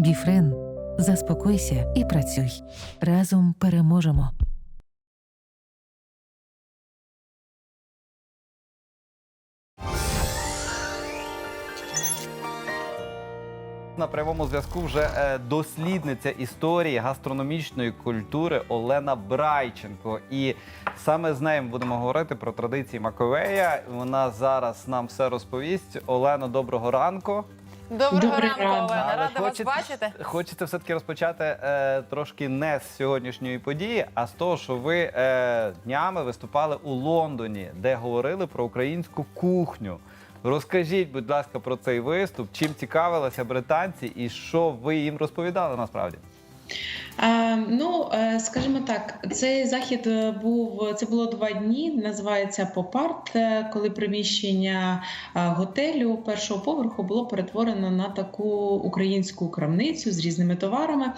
Біфрен. Заспокойся і працюй. Разом переможемо. На прямому зв'язку вже е, дослідниця історії гастрономічної культури Олена Брайченко. І саме з нею будемо говорити про традиції Маковея. Вона зараз нам все розповість. Олено, доброго ранку. Доброго Добрий ранку, ранок. Олена. Але Рада вас бачити. Хочеться все-таки розпочати е, трошки не з сьогоднішньої події, а з того, що ви е, днями виступали у Лондоні, де говорили про українську кухню. Розкажіть, будь ласка, про цей виступ, чим цікавилися британці і що ви їм розповідали насправді? Е, ну, е, скажімо так, цей захід е, був це було два дні. Називається Попарт, коли приміщення готелю першого поверху було перетворено на таку українську крамницю з різними товарами,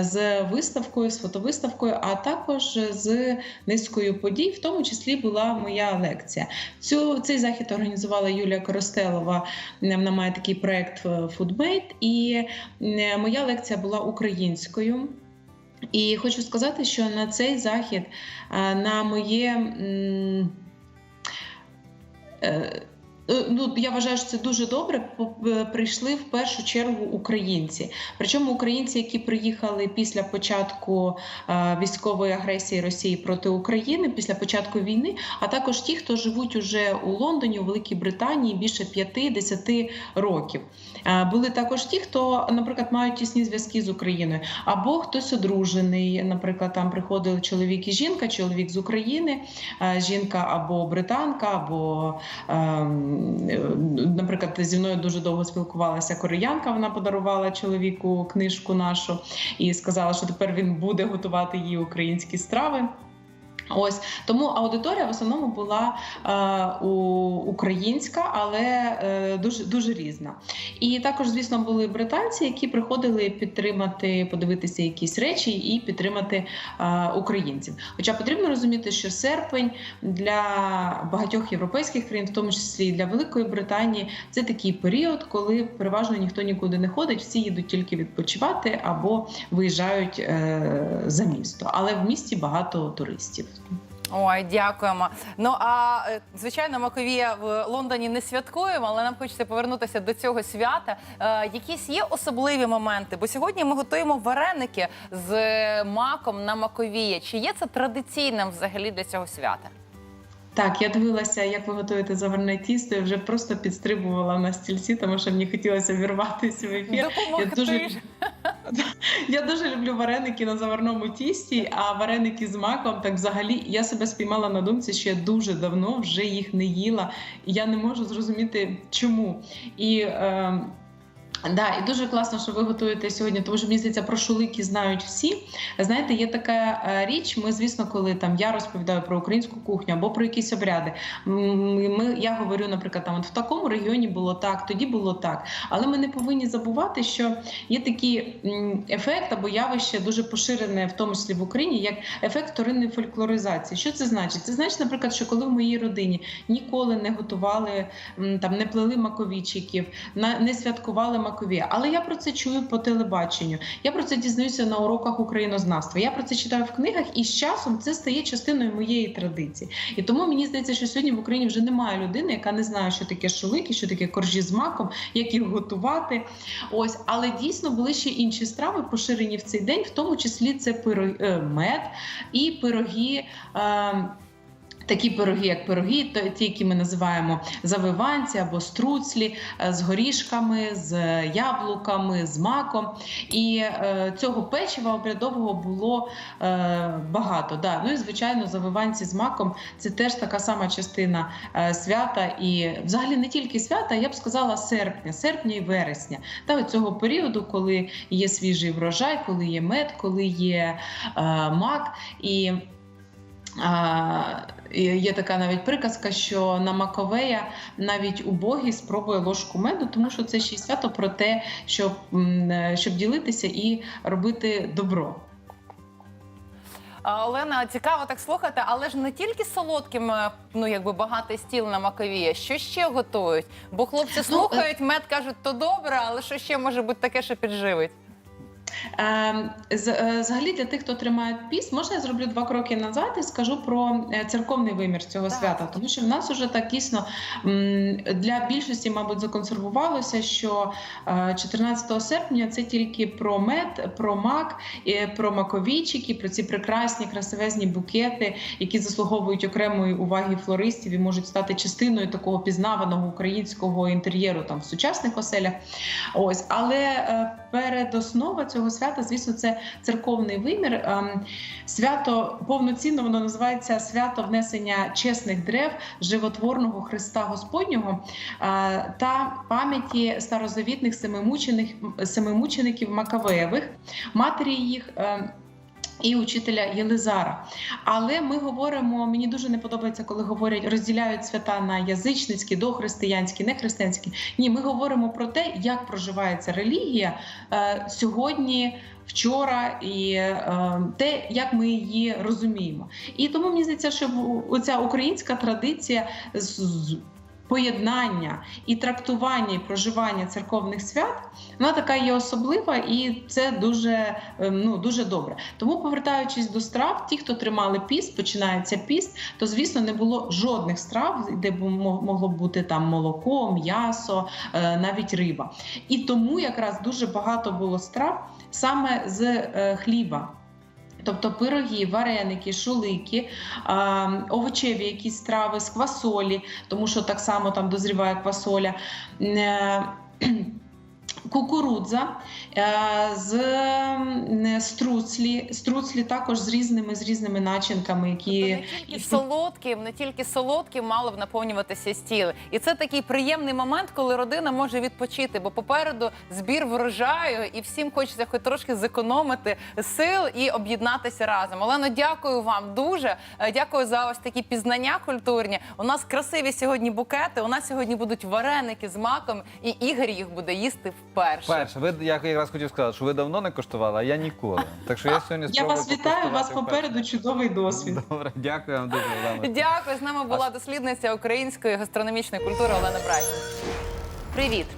з виставкою, з фотовиставкою, а також з низкою подій, в тому числі була моя лекція. Цю цей захід організувала Юлія Коростелова. Вона має такий проект Foodmate, і моя лекція була українською. І хочу сказати, що на цей захід, на моє. е, Ну, я вважаю, що це дуже добре. е, Прийшли в першу чергу українці. Причому українці, які приїхали після початку е, військової агресії Росії проти України, після початку війни, а також ті, хто живуть уже у Лондоні, у Великій Британії більше 5-10 років. Е, Були також ті, хто, наприклад, мають тісні зв'язки з Україною, або хтось одружений. Наприклад, там приходили чоловік і жінка, чоловік з України, е, жінка або британка, або, ем, е, наприклад, зі мною дуже довго спілкувалася кореянка. Вона подарувала чоловіку книжку нашу і сказала, що тепер він буде готувати її українські страви. Ось тому аудиторія в основному була е, у, українська, але е, дуже дуже різна. І також, звісно, були британці, які приходили підтримати, подивитися якісь речі і підтримати е, українців. Хоча потрібно розуміти, що серпень для багатьох європейських країн, в тому числі і для Великої Британії, це такий період, коли переважно ніхто нікуди не ходить, всі їдуть тільки відпочивати або виїжджають е, за місто. Але в місті багато туристів. Ой, дякуємо. Ну а е, звичайно, Маковія в Лондоні не святкуємо, але нам хочеться повернутися до цього свята. Е, якісь є особливі моменти? Бо сьогодні ми готуємо вареники з маком на Маковія. Чи є це традиційним взагалі для цього свята? Так, я дивилася, як ви готуєте заварне тісто, і вже просто підстрибувала на стільці, тому що мені хотілося вірватися в ефір. Допомогти. Я дуже, я дуже люблю вареники на заварному тісті, а вареники з маком, так взагалі я себе спіймала на думці, що я дуже давно вже їх не їла, і я не можу зрозуміти, чому. І е, Да, і дуже класно, що ви готуєте сьогодні, тому що мені здається, про шулики знають всі. Знаєте, є така е, річ. Ми, звісно, коли там я розповідаю про українську кухню або про якісь обряди. Ми я говорю, наприклад, там от в такому регіоні було так, тоді було так. Але ми не повинні забувати, що є такий ефект або явище дуже поширене, в тому числі в Україні, як ефект вторинної фольклоризації. Що це значить? Це значить, наприклад, що коли в моїй родині ніколи не готували там, не плели маковічиків, не святкували макові. Але я про це чую по телебаченню. Я про це дізнаюся на уроках українознавства. Я про це читаю в книгах, і з часом це стає частиною моєї традиції. І тому мені здається, що сьогодні в Україні вже немає людини, яка не знає, що таке шулики, що таке коржі з маком, як їх готувати. Ось, але дійсно були ще інші страви поширені в цей день, в тому числі це пиро... е, мед і пироги. Е, Такі пироги, як пироги, ті, які ми називаємо завиванці або струцлі е, з горішками, з яблуками, з маком. І е, цього печива обрядового було е, багато. Да. Ну і звичайно, завиванці з маком це теж така сама частина е, свята, і взагалі не тільки свята, я б сказала серпня, серпня і вересня. Та цього періоду, коли є свіжий врожай, коли є мед, коли є е, мак. І а, Є така навіть приказка, що на Маковея навіть убогий спробує ложку меду, тому що це ще й свято про те, щоб, е, щоб ділитися і робити добро. Олена, цікаво так слухати, але ж не тільки солодким, е, ну якби багатий стіл на Маковія. Що ще готують? Бо хлопці Ну, е, слухають, мед кажуть, то добре, але що ще може бути таке, що підживить? Ем, е, Взагалі для тих, хто тримає піст, можна я зроблю два кроки назад і скажу про е, церковний вимір цього Так. свята, тому що в нас уже так дійсно для більшості, мабуть, законсервувалося, що е, 14 серпня це тільки про мед, про мак, про маковійчики, про ці прекрасні красивезні букети, які заслуговують окремої уваги флористів і можуть стати частиною такого пізнаваного українського інтер'єру там в сучасних оселях. Ось, але е, передоснова цього свята, звісно, це церковний вимір. Ем, Свято повноцінно воно називається свято внесення чесних дерев животворного Христа Господнього е, та пам'яті старозавітних семимучеників Макавеєвих, матері їх. І учителя Єлизара. Але ми говоримо, мені дуже не подобається, коли говорять, розділяють свята на язичницькі, дохристиянські, нехристиянські. Ні, ми говоримо про те, як проживається релігія е, сьогодні, вчора, і е, те, як ми її розуміємо. І тому мені здається, що оця українська традиція з поєднання і трактування і проживання церковних свят, вона така є особлива, і це дуже, е, ну, дуже добре. Тому, повертаючись до страв, ті, хто тримали піст, починається піст, то звісно не було жодних страв, де б мо- могло бути там молоко, м'ясо, е, навіть риба. І тому якраз дуже багато було страв саме з е, хліба. Тобто пироги, вареники, шулики, овочеві якісь страви з квасолі, тому що так само там дозріває квасоля. Кукурудза е, з струцлі, струцлі також з різними з різними начинками, які Тобто не тільки солодким, не тільки солодким мало б наповнюватися стіл. І це такий приємний момент, коли родина може відпочити, бо попереду збір врожаю, і всім хочеться хоч трошки зекономити сил і об'єднатися разом. Олено, дякую вам дуже. Е, Дякую за ось такі пізнання культурні. У нас красиві сьогодні букети. У нас сьогодні будуть вареники з маком, і Ігор їх буде їсти вперше. Перше, ви я якраз хотів сказати, що ви давно не коштували, а я ніколи. Так що я сьогодні я спробую вас вітаю. У вас покуштувати попереду вперше. чудовий досвід. Добре, дякую вам дуже Олена. Дякую. З нами була дослідниця української гастрономічної культури Олена Брайс. Привіт,